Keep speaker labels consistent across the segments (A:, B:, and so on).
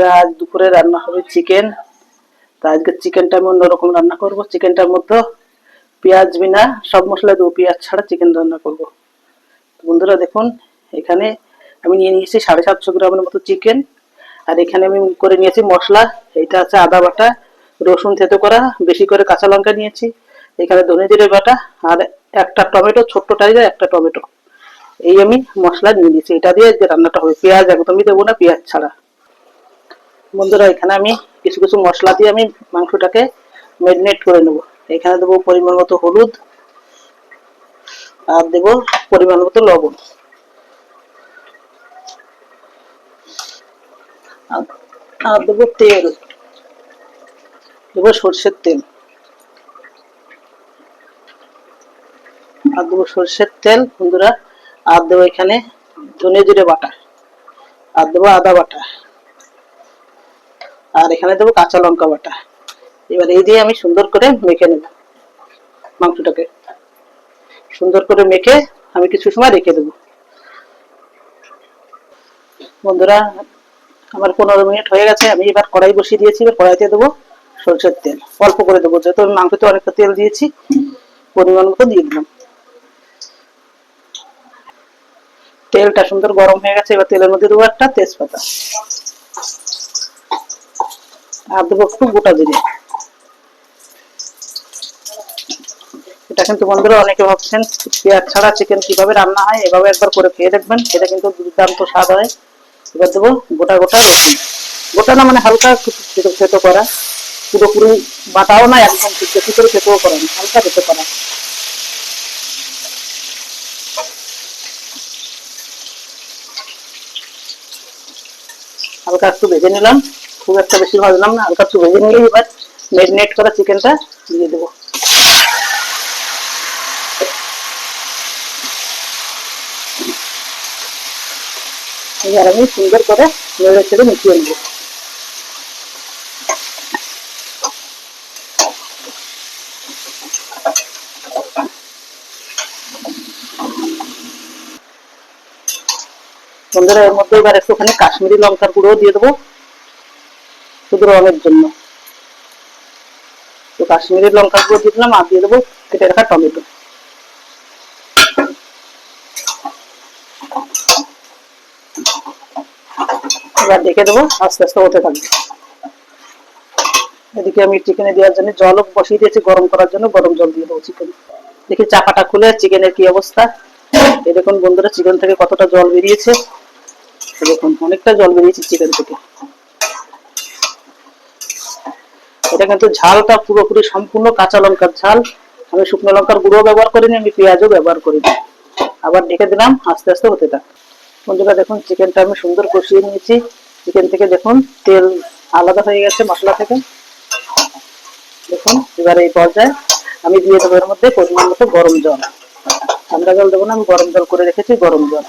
A: বন্ধুরা আজ দুপুরে রান্না হবে চিকেন। তা আজকে চিকেনটা আমি অন্যরকম রান্না করব। চিকেনটার মধ্যে পেঁয়াজ বিনা, সব মশলা দেবো। পেঁয়াজ ছাড়া চিকেন রান্না করব। বন্ধুরা, দেখুন, এখানে আমি নিয়ে নিয়েছি সাড়ে সাতশো গ্রামের মতো চিকেন। আর এখানে আমি করে নিয়েছি মশলা। এটা আছে আদা বাটা, রসুন থেতো করা, বেশি করে কাঁচা লঙ্কা নিয়েছি। এখানে ধনে জিরে বাটা আর একটা টমেটো, ছোট্ট টাইজের একটা টমেটো। এই আমি মশলা নিয়ে নিয়েছি। এটা দিয়ে আজকে রান্নাটা হবে। পেঁয়াজ একদমই দেবো না, পেঁয়াজ ছাড়া। বন্ধুরা, এখানে আমি কিছু কিছু মশলা দিয়ে আমি মাংসটাকে ম্যারিনেট করে নেব। এখানে দেবো পরিমাণ মতো হলুদ আর দেবো পরিমাণ মতো লবণ। আর- দেবো তেল। দেবো সর্ষের তেল। আর দেবো সর্ষের তেল, বন্ধুরা। আর দেবো এখানে ধনে জিরে বাটা। আর দেবো আদা বাটা। আর এখানে দেবো কাঁচা লঙ্কা বাটা। এবার এই দিয়ে আমি সুন্দর করে মেখে নেব মাংসটাকে। সুন্দর করে মেখে আমি কিছু সময় রেখে দেবো। বন্ধুরা, আমার পনেরো মিনিট হয়ে গেছে, আমি এবার কড়াই বসিয়ে দিয়েছি, এবার কড়াইতে দেবো সরষের তেল। অল্প করে দেবো, যেহেতু আমি মাংসতে অনেকটা তেল দিয়েছি, পরিমাণ মতো দিয়ে দিলাম। তেলটা সুন্দর গরম হয়ে গেছে, এবার তেলের মধ্যে দেবো একটা তেজপাতা। আর দেবো একটু গোটা জিরে। এটা কিন্তু বন্ধুরা অনেকে ভাবছেন, পেঁয়াজ ছাড়া চিকেন কীভাবে রান্না হয়, এভাবে একবার করে খেয়ে দেখবেন, এটা কিন্তু দুর্দান্ত স্বাদ হয়। এবার দেবো গোটা গোটা রসুন। গোটা না মানে হালকা থেতো থেতো করা। পুরোপুরি বাটাও না, একদম বেশি করে থেতেও করা না, হালকা থেতো করা। হালকা একটু ভেজে নিলাম। খুব একটা বেশি ভাজলাম না হালকা একটু ভেজে নিয়ে এবার ম্যারিনেট করা চিকেনটা দিয়ে দেবো। এবার আমি সুন্দর করে নেড়ে ছেড়ে মিশিয়ে নেব। বন্ধুরা, এর মধ্যে এবার একটুখানি কাশ্মীরি লঙ্কার গুঁড়ো দিয়ে দেবো। রঙের জন্য। তো কাশ্মীরি লঙ্কার গুঁড়ো দিয়ে দিলাম, আর দিয়ে দেবো কেটে রাখা টমেটো। এবার দেখে দেবো, আস্তে আস্তে হতে থাকবে। এদিকে আমি চিকেনে দেওয়ার জন্য জলও বসিয়ে দিয়েছি, গরম করার জন্য গরম জল দিয়ে দেবো চিকেন দেখি চাপাটা খুলে চিকেনের কি অবস্থা। দেখুন বন্ধুরা চিকেন থেকে কতটা জল বেরিয়েছে। দেখুন, অনেকটা জল বেরিয়েছে চিকেন থেকে। এটা কিন্তু ঝালটা পুরোপুরি সম্পূর্ণ কাঁচা লঙ্কার ঝাল। আমি শুকনো লঙ্কার গুঁড়ো ব্যবহার করিনি, আমি পেঁয়াজও ব্যবহার করিনি। আবার ডেকে দিলাম, আস্তে আস্তে হতে থাক। বন্ধুরা, দেখুন চিকেনটা আমি সুন্দর কষিয়ে নিয়েছি। চিকেন থেকে দেখুন, তেল আলাদা হয়ে গেছে মশলা থেকে। দেখুন, এবার এই পর্যায়ে আমি দিয়ে দেবো এর মধ্যে পরিমাণ মতো গরম জল। ঠান্ডা জল দেবো না, আমি গরম জল করে রেখেছি, গরম জল।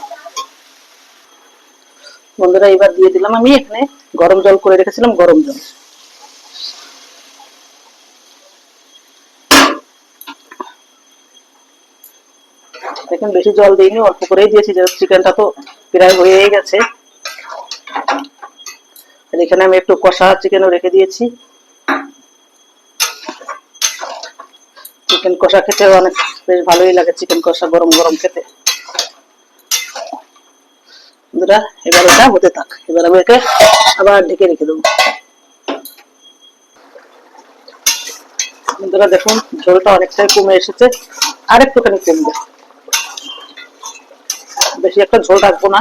A: বন্ধুরা, এবার দিয়ে দিলাম আমি এখানে গরম জল করে রেখেছিলাম গরম জল। দেখুন বেশি জল দিইনি, অল্প করেই দিয়েছি যেহেতু চিকেনটা তো প্রায় হয়েই গেছে। এখানে আমি একটু কষা চিকেনও রেখে দিয়েছি। চিকেন কষা খেতে অনেক বেশ ভালোই লাগে চিকেন কষা গরম গরম খেতে। বন্ধুরা, এবার এটা হতে থাক, এবার আমি একে আবার ঢেকে রেখে দেবো। বন্ধুরা, দেখুন, ঝোলটা অনেকটাই কমে এসেছে। আর একটুখানি কমবে বেশি একটা ঝোল রাখব না।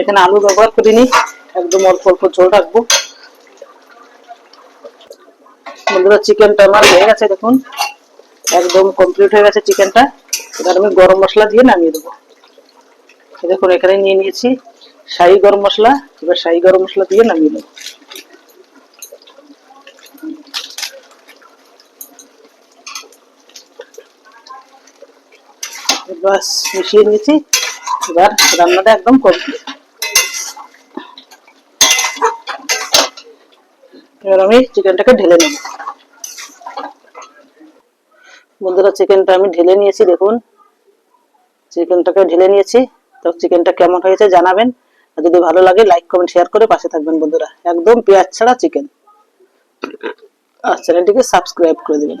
A: এখানে আলু ব্যবহার করিনি, একদম অল্প অল্প ঝোল রাখব। বন্ধুরা, চিকেনটা আমার হয়ে গেছে, দেখুন। একদম কমপ্লিট হয়ে গেছে চিকেনটা। এবার আমি গরম মশলা দিয়ে নামিয়ে দেবো। দেখুন, এখানে নিয়ে নিয়েছি শাহি গরম মশলা। এবার শাহি গরম মশলা দিয়ে নামিয়ে দেবো বাস মিশিয়ে নিয়েছি। এবার রান্নাটা একদম কমপ্লিট এবার আমি চিকেনটাকে ঢেলে নেব। বন্ধুরা, চিকেনটা আমি ঢেলে নিয়েছি, দেখুন। চিকেনটাকে ঢেলে নিয়েছি। তো চিকেনটা কেমন হয়েছে জানাবেন। আর যদি ভালো লাগে লাইক কমেন্ট শেয়ার করে পাশে থাকবেন বন্ধুরা। একদম পেঁয়াজ ছাড়া চিকেন। আর চ্যানেলটিকে সাবস্ক্রাইব করে দেবেন।